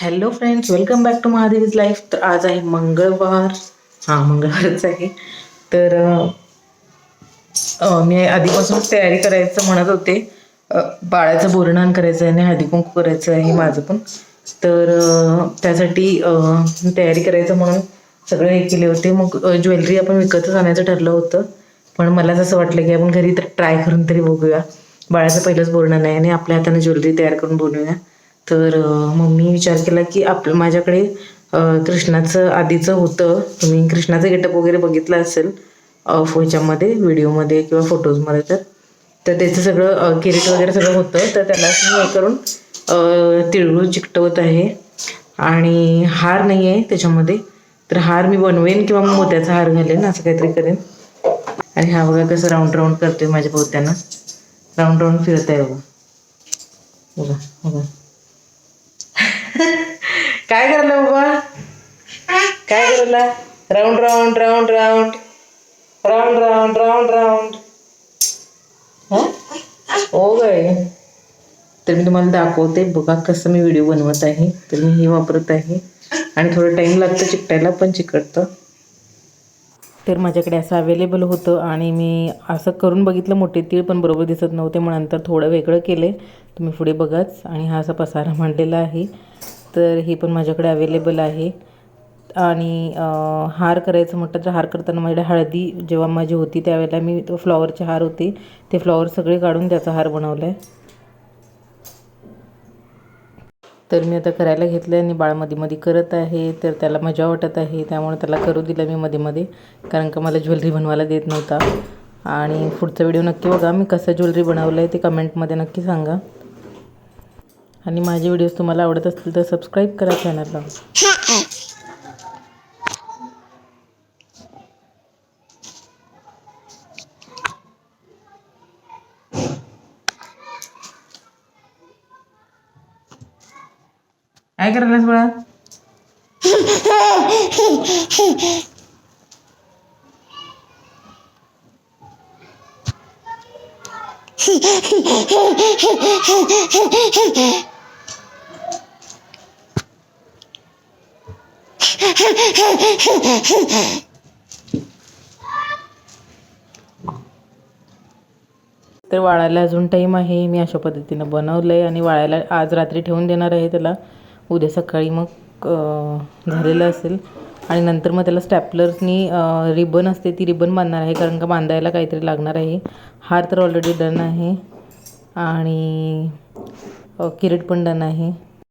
Hello friends welcome back to Mahadevi's life तर आज आहे मंगळवार. हां मंगळवारच आहे. तर मी आधीपासूनच तयारी करायचं म्हणत होते. बाळाचं बोरणान करायचं आहे आणि हळदीकुंकू करायचं आहे माझं पण. तर त्यासाठी तयारी करायचं म्हणून सगळे हे केले होते. मग ज्वेलरी आपण विकतच आणायचं ठरलं होतं. पण मला असं वाटलं की आपण घरी तर ट्राय करून तरी बघूया. बाळाचं पहिलंच बोलणं नाही आणि आपल्या हाताने ज्वेलरी तयार करून बोलूया तर मग मी विचार केला की आपलं माझ्याकडे कृष्णाचं आधीचं होतं. तुम्ही कृष्णाचं गेटअप वगैरे बघितलं असेल ह्याच्यामध्ये व्हिडिओमध्ये किंवा फोटोजमध्ये तर. तर त्याचं सगळं किरीट वगैरे सगळं होतं. तर त्याला मी हे करून तिळगुळ चिकटवत आहे. आणि हार नाही आहे त्याच्यामध्ये. तर हार मी बनवेन किंवा मग मोत्याचा हार घालेन असं काहीतरी करेन. आणि हा बघा कसं राऊंड राऊंड करतोय माझ्या पोत्यानं. राऊंड राऊंड फिरत आहे बघा. बघा बघा. काय करायला बाबा? काय करायला? Round round round round round round round round हो? गय तर मी तुम्हाला दाखवते बघा कसं मी व्हिडिओ बनवत आहे. तर मी हे वापरत आहे. आणि थोडं टाईम लागतं चिकटायला पण चिकटतं. तर माझ्याकडे असं अवेलेबल होतं आणि मी असं करून बघितलं मोठे तीळ पण बरोबर दिसत नव्हते मग नंतर थोडं वेगळं केले तुम्ही पुढे बघाच. आणि हा असा पसारा मांडलेला आहे. तर हे पण माझ्याकडे अवेलेबल आहे. आणि हार करायचं म्हटलं तर हार करताना माझ्या हळदी जेव्हा माझी होती त्यावेळेला मी तो फ्लॉवरचे हार होते. ते फ्लॉवर सगळे काढून त्याचा हार बनवला आहे तर मी आता करायला घेतलं आहे आणि बाळमध्ये मध्ये करत आहे. तर त्याला मजा वाटत आहे. त्यामुळे त्याला करू दिलं मी मध्ये मध्ये कारण का मला ज्वेलरी बनवायला देत नव्हता. आणि पुढचा व्हिडिओ नक्की बघा. मी कसं ज्वेलरी बनवलं आहे ते कमेंटमध्ये नक्की सांगा. आणि माझे व्हिडिओज तुम्हाला आवडत असतील तर सबस्क्राईब करा चॅनलला काय करायलास बाळा? तर वाळायला अजून टाईम आहे. मी अशा पद्धतीनं बनवलं आहे आणि वाळायला आज रात्री ठेवून देणार आहे त्याला. उद्या सकाळी मग झालेलं असेल. आणि नंतर मग त्याला स्टॅपलर्सनी रिबन असते ती रिबन बांधणार आहे. कारण का बांधायला काहीतरी लागणार आहे. हार तर ऑलरेडी डन आहे. आणि किरीट पण डन आहे.